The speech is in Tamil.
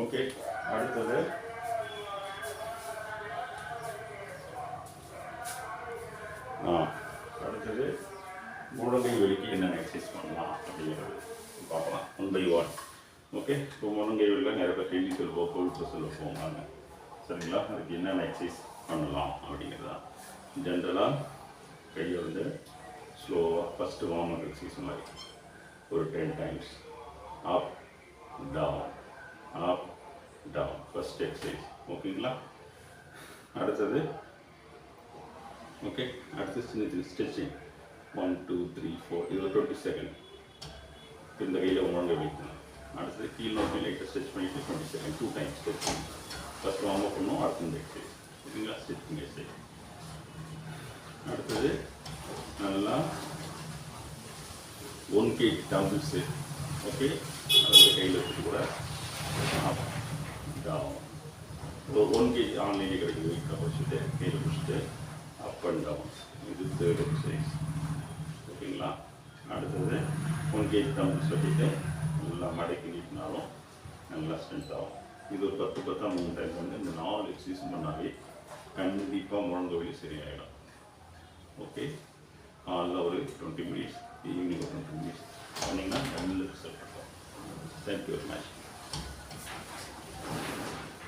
ஓகே அடுத்தது. ஆ அடுத்தது. முழங்கை வலிக்கு என்னென்ன எக்ஸசைஸ் பண்ணலாம் அப்படிங்கிறது பார்க்கலாம். ஒன் பை ஒன் ஓகே இப்போ முழங்கை வலியில் நிறைய பேர் டெல்லி செல்வோ கோல்ட் செல்வோ சரிங்களா? அதுக்கு என்னென்ன எக்ஸசைஸ் பண்ணலாம் அப்படிங்கிறது. தான் ஜென்ரலாக கையை வந்து ஸ்லோவாக ஃபஸ்ட்டு வார்ம் அப் எக்ஸசைஸ் மாதிரி. ஒரு ten times of down up down first exercise ஓகேங்களா அடுத்தது? ஓகே அடுத்து சின்ன சின்ன stretching one two three four இதில் டுவெண்ட்டி செகண்ட் இந்த கையில் உணர்ந்து வைக்கணும். அடுத்தது கீழ் நோக்கி லைட்டாக ஸ்ட்ரெச் பண்ணிட்டு twenty second two time stretch பண்ணி ஃபஸ்ட் வார்ம் அப் பண்ணும் அடுத்து இந்த எக்ஸசைஸ் ஓகேங்களா ஸ்ட்ரெச்சிங் எக்ஸசைஸ் அடுத்தது நல்லா ஒன் கேஜி டம்பிள்ஸு ஓகே அதை கையில் வச்சுட்டு கூட. ஒன் கேஜி ஆன்லைனில் கிடைக்குது வீட்டில் வச்சுட்டு கையில் பிடிச்சிட்டு அப் அண்ட் டவுன் இது தேர்ட் எக்ஸசைஸ் ஓகேங்களா? அடுத்தது ஒன் கேஜி டம்பிள்ஸ் வச்சுட்டு நல்லா மடக்கி நீட்டினாலும் நல்லா ஸ்ட்ரென்த் ஆகும். இது ஒரு பத்து பத்தா மூணு டைம் பண்ணி இந்த நாலு எக்ஸசைஸ் பண்ணாவே கண்டிப்பாக முழங்க வழி சரியாயிடும். ஓகே காலைல ஒரு டுவெண்ட்டி மினிட்ஸ் ஈவினிங் ஒரு டுவெண்ட்டி மினிட்ஸ் பண்ணிங்கன்னா நல்ல ரிசல்ட் இருக்கும் தேங்க்யூ வெரி மச்